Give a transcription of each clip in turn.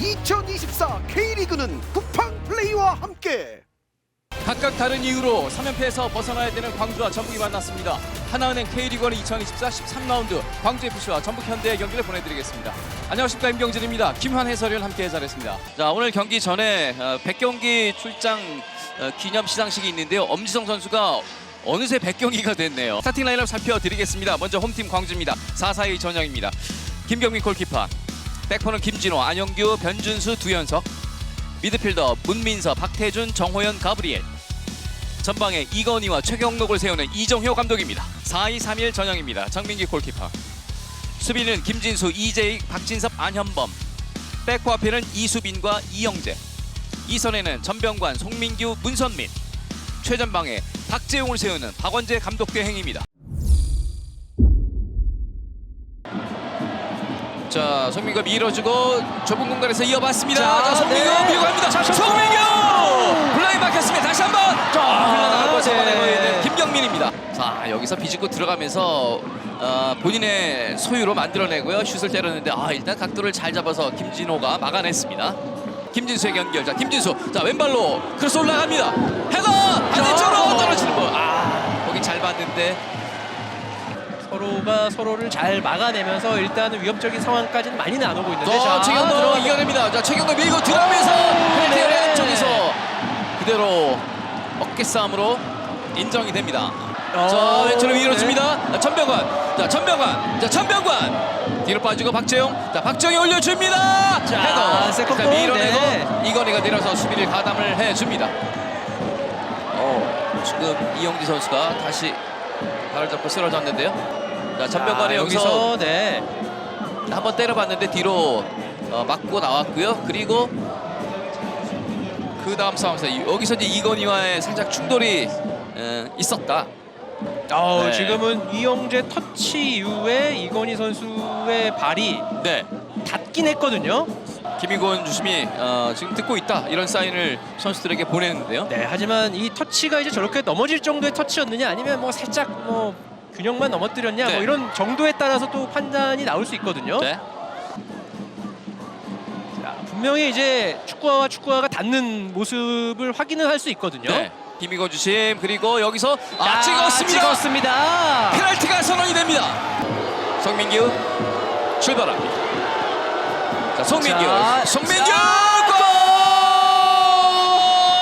2024 K리그는 쿠팡 플레이와 함께 각각 다른 이유로 3연패에서 벗어나야 되는 광주와 전북이 만났습니다. 하나은행 K리그1 2024 13라운드 광주FC와 전북현대의 경기를 보내드리겠습니다. 안녕하십니까 임경진입니다. 김환 해설위원 함께 잘했습니다. 자 오늘 경기 전에 어, 100경기 출장 어, 기념 시상식이 있는데요. 엄지성 선수가 어느새 100경기가 됐네요. 스타팅 라인업 살펴드리겠습니다. 먼저 홈팀 광주입니다. 4-4-2 전형입니다. 김경민 골키퍼, 백퍼는 김진호, 안영규, 변준수, 두현석, 미드필더 문민서, 박태준, 정호연, 가브리엘. 전방에 이건희와 최경록을 세우는 이정효 감독입니다. 4-2-3-1 전형입니다. 정민기 골키퍼. 수비는 김진수, 이재익, 박진섭, 안현범. 백호 앞에는 이수빈과 이영재. 이선에는 전병관, 송민규, 문선민. 최전방에 박재용을 세우는 박원재 감독 대행입니다 자, 송민규가 밀어주고 좁은 공간에서 이어봤습니다. 자, 자, 송민규 네. 밀고 갑니다. 자, 자, 송민규! 블라인 막혔습니다. 다시 한 번! 자, 흘러나가고 네. 잡아내고 있는 김경민입니다. 자, 여기서 비집고 들어가면서 어, 본인의 소유로 만들어내고요. 슛을 때렸는데 아, 일단 각도를 잘 잡아서 김진호가 막아냈습니다. 김진수의 연결. 자, 김진수. 자, 왼발로 크로스 올라갑니다. 헤더! 반대쪽으로 떨어지는 거. 아, 거기 잘 봤는데 서로가 서로를 잘 막아내면서 일단은 위협적인 상황까지는 많이 안 오고 있는데 자, 최경도. 이겨냅니다. 자, 최경도 밀고 들어가면서 페널티 네. 네. 쪽에서 그대로 어깨 싸움으로 인정이 됩니다. 어, 자, 왼쪽으로 네. 밀어줍니다. 자, 천병관. 자, 천병관. 자, 천병관. 뒤로 빠지고 박재용. 자, 박재용이 올려줍니다. 자, 헤더. 세컨볼. 밀어내고 네. 이건희가 내려서 수비를 가담을 해줍니다. 어, 지금 이영지 선수가 다시 발을 잡고 쓰러졌는데요. 자, 자, 여기서 여기서 네. 한번 때려봤는데 뒤로 어, 맞고 나왔고요. 그리고 그 다음 싸움에서 여기서 이제 이건희와의 살짝 충돌이 에, 있었다. 어, 네. 지금은 이영재 터치 이후에 이건희 선수의 발이 네. 닿긴 했거든요. 김희곤 주심이 어, 지금 듣고 있다 이런 사인을 선수들에게 보냈는데요. 네, 하지만 이 터치가 이제 저렇게 넘어질 정도의 터치였느냐 아니면 뭐 살짝 뭐 균형만 넘어뜨렸냐 네. 뭐 이런 정도에 따라서 또 판단이 나올 수 있거든요. 네. 자, 분명히 이제 축구화와 축구화가 닿는 모습을 확인을 할 수 있거든요. 네. 김희곤 주심 그리고 여기서 아, 야, 찍었습니다. 찍었습니다. 페널티가 선언이 됩니다. 성민규 출발합니다. 자, 송민규. 자, 송민규 자.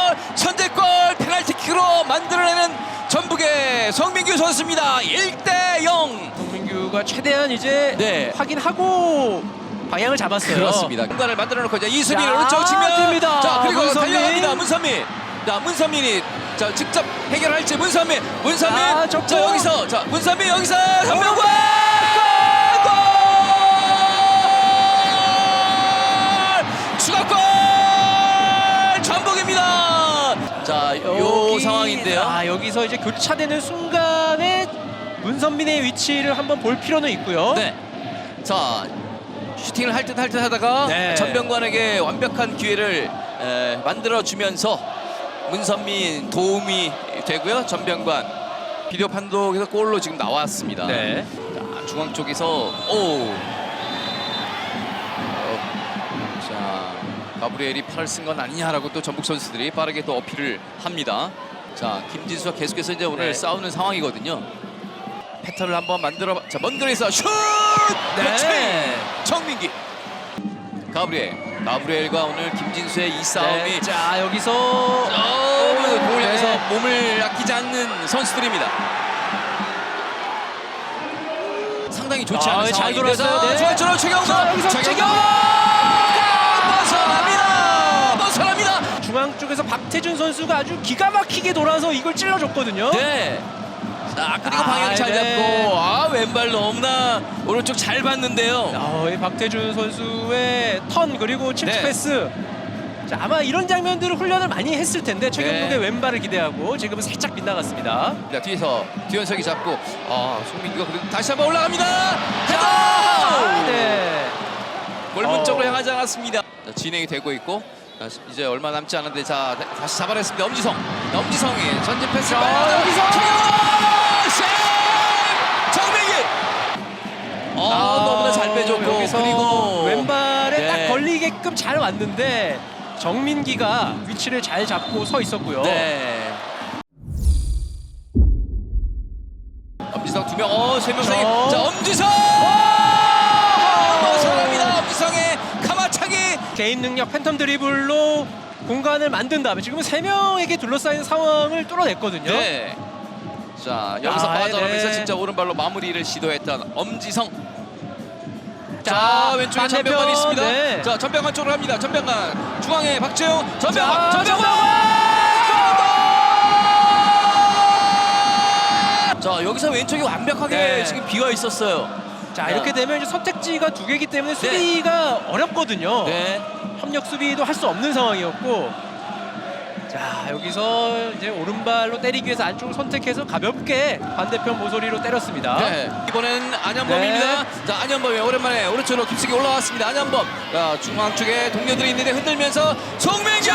골! 선제골 페널티킥으로 만들어내는 전북의 송민규 선수입니다. 1대 0. 송민규가 최대한 이제 네. 확인하고 방향을 잡았어요. 그렇습니다. 공간을 만들어 놓고 이제 이수빈 자, 오른쪽 측면. 뜹니다. 자, 그리고 문선민. 달려갑니다. 문선민. 자, 문선민이 자, 직접 해결할지 문선민. 문선민. 아, 자. 여기서 자, 문선민 여기서 한명관 자, 요 여기- 상황인데요. 아, 여기서 이제 교차되는 순간에 문선민의 위치를 한번 볼 필요는 있고요. 네. 자 슈팅을 할 듯 할 듯 하다가 네. 전병관에게 완벽한 기회를 에, 만들어주면서 문선민 도움이 되고요. 전병관 비디오 판독에서 골로 지금 나왔습니다. 네. 자, 중앙 쪽에서 오. 가브리엘이 팔을 쓴 건 아니냐라고 또 전북 선수들이 빠르게 또 어필을 합니다. 자 김진수가 계속해서 이제 오늘 네. 싸우는 상황이거든요. 패턴을 한번 만들어 자 먼 거리에서 슛! 네. 그렇지! 정민기 가브리엘 가브리엘과 오늘 김진수의 이 싸움이 네. 자, 여기서 너무 공을 네. 향해서 몸을 아끼지 않는 선수들입니다. 상당히 좋지 아, 않은 잘 상황인데 돌았어요. 네. 자, 여기서 최경도 박태준 선수가 아주 기가 막히게 돌아서 이걸 찔러줬거든요. 네. 자 그리고 아, 방향 잘 네. 잡고 아 왼발 너무나 오른쪽 잘 봤는데요 어, 이 박태준 선수의 턴 그리고 칩스 네. 패스. 자, 아마 이런 장면들을 훈련을 많이 했을 텐데 최경록의 네. 왼발을 기대하고 지금은 살짝 빗나갔습니다. 자, 뒤에서 뒤현석이 잡고 아 송민규가 그래도 다시 한번 올라갑니다 헤더 아, 네. 골문 어. 쪽으로 향하지 않았습니다. 자, 진행이 되고 있고 자, 이제 얼마 남지 않은데 자 다- 다시 잡아냈습니다. 엄지성, 자, 엄지성이 전진 패스. 자, 여기서! 슛! 정민기. 어, 너무나 잘 빼줬고 그리고 왼발에 네. 딱 걸리게 맞게끔 잘 왔는데 정민기가 위치를 잘 잡고 서 있었고요. 네. 엄지성 두 명, 어, 세명 사이. 개인 능력 팬텀 드리블로 공간을 만든 다음에 지금은 세 명에게 둘러싸인 상황을 뚫어냈거든요. 네. 자, 여기서 아, 빠져나오면서 네. 진짜 오른발로 마무리를 시도했던 엄지성. 자, 자, 왼쪽에 반대편, 전병관이 있습니다. 네. 자, 전병관 쪽으로 갑니다. 전병관. 중앙에 박재용. 전병관. 자, 전병관! 자, 여기서 왼쪽이 완벽하게 네. 지금 비어 있었어요. 자 이렇게 되면 이제 선택지가 두 개이기 때문에 수비가 어렵거든요. 네. 협력 수비도 할 수 없는 상황이었고 자 여기서 이제 오른발로 때리기 위해서 안쪽을 선택해서 가볍게 반대편 모서리로 때렸습니다. 네. 이번엔 안현범입니다. 자, 안현범이 오랜만에 오른쪽으로 깊숙이 올라왔습니다. 안현범. 자, 중앙 쪽에 동료들이 있는데 흔들면서 송민규!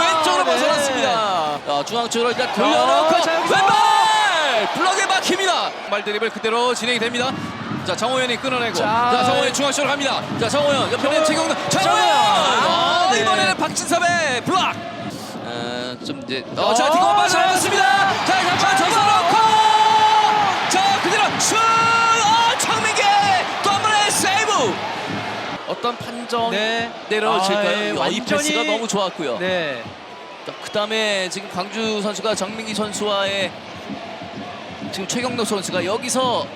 왼쪽으로 네. 벗어났습니다. 자, 중앙 쪽으로 일단 돌려놓고 자, 여기서! 왼발! 블럭에 막힙니다. 말 드립을 그대로 진행이 됩니다. 자, 정호연이 끊어내고 자, 자, 정호연 중앙 쪽으로 갑니다. 자, 정호연 옆에는! 최경도 정호연! 아, 아, 네. 이번에는 박진섭의 블락! 어, 좀 이제 어, 자, 어, 디고 자, 잠깐 접어놓고 자, 그대로 슛! 어, 창민기 또 한 번의 세이브! 어떤 판정 네. 내려질까요? 아, 예, 어, 이 패스가 너무 좋았고요. 네. 그 다음에 지금 광주 선수가 정민기 선수와의 지금 최경록 선수가 여기서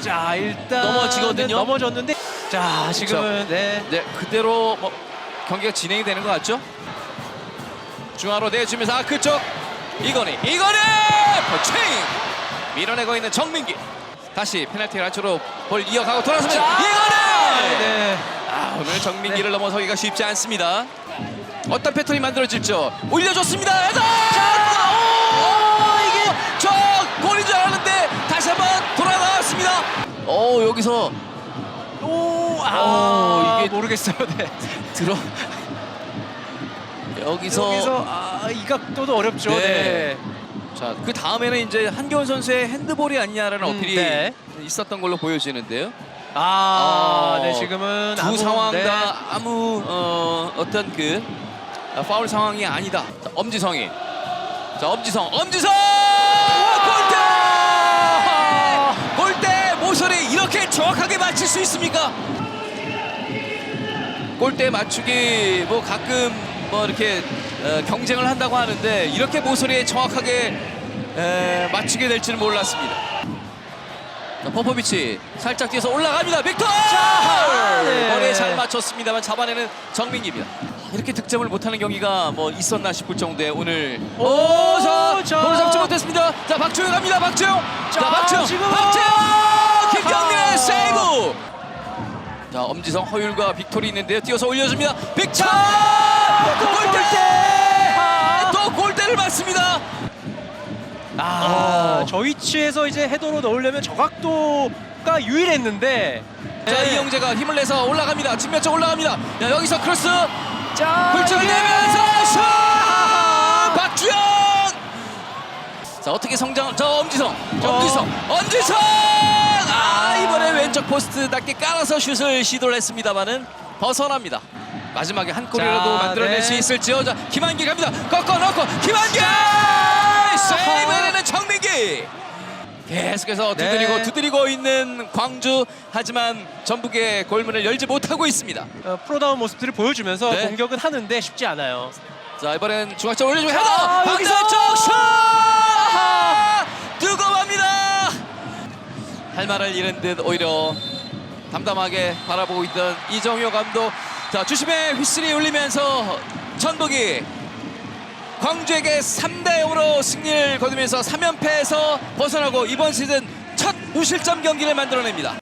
자 일단 넘어지거든요. 넘어졌는데 자 지금은 네. 네, 그대로 뭐 경기가 진행이 되는 것 같죠? 중앙으로 내주면서 아 그쪽! 이건희 이건희! 포칭! 밀어내고 있는 정민기. 다시 페널티 안쪽으로 볼 이어가고 돌아서면 이건희! 네. 아 오늘 정민기를 넘어서기가 쉽지 않습니다. 어떤 패턴이 만들어질죠 올려줬습니다. 헤더 오 여기서 오, 아, 어, 이게- 모르겠어요. 네. 들어 여기서, 여기서 아, 이 각도도 어렵죠. 네. 네. 자 그 다음에는 이제 한겨울 선수의 핸드볼이 아니냐라는 음, 어필이 네. 있었던 걸로 보여지는데요. 아, 어, 네 지금은 두 아무- 상황 네. 다 아무 어, 어떤 그 아, 파울 상황이 아니다. 자, 엄지성이 자 엄지성 엄지성 골대 골대 이렇게 정확하게 맞출 수 있습니까? 골대 맞추기 뭐 가끔 뭐 이렇게 어, 경쟁을 한다고 하는데 이렇게 모서리에 정확하게 에, 맞추게 될 줄은 몰랐습니다. 자, 포포비치 살짝 뒤에서 올라갑니다. 빅터! 네. 머리에 잘 맞췄습니다만 잡아내는 정민기입니다. 이렇게 득점을 못하는 경기가 뭐 있었나 싶을 정도의 오늘 오, 오, 자, 자. 볼을 잡지 못했습니다. 자, 박주영 갑니다. 박주영. 자, 자, 박주영. 지금은- 박주영! 아. 세이브. 자, 엄지성 허율과 빅토리 있는데요. 뛰어서 올려줍니다. 빅차! 또 골대! 또 골대를 맞습니다. 아, 어. 저 위치에서 이제 헤더로 넣으려면 저 각도가 유일했는데 자, 네. 이영재가 힘을 내서 올라갑니다. 측면 쪽 올라갑니다. 야, 여기서 크로스 자, 이게- 내면서 슛! 박주영! 자, 어떻게 성장? 저 엄지성. 저 어. 엄지성. 엄지성! 아, 이번에 왼쪽 포스트답게 깔아서 슛을 시도를 했습니다만은 벗어납니다. 마지막에 한 골이라도 자, 만들어낼 네. 수 있을지요. 자, 김한기 갑니다. 꺾어 넣고 김한기! 세이브해내는 정민기! 계속해서 두드리고 네. 두드리고 있는 광주 하지만 전북의 골문을 열지 못하고 있습니다. 어, 프로다운 모습들을 보여주면서 네. 공격은 하는데 쉽지 않아요. 자 이번엔 중앙쪽 올려주고 헤더 자, 반대쪽 여기서! 슛 뜨거워합니다 할 말을 잃은 듯 오히려 담담하게 바라보고 있던 이정효 감독. 자 주심의 휘슬이 울리면서 전북이 광주에게 3대 0으로 승리를 거두면서 3연패에서 벗어나고 이번 시즌 첫 무실점 경기를 만들어냅니다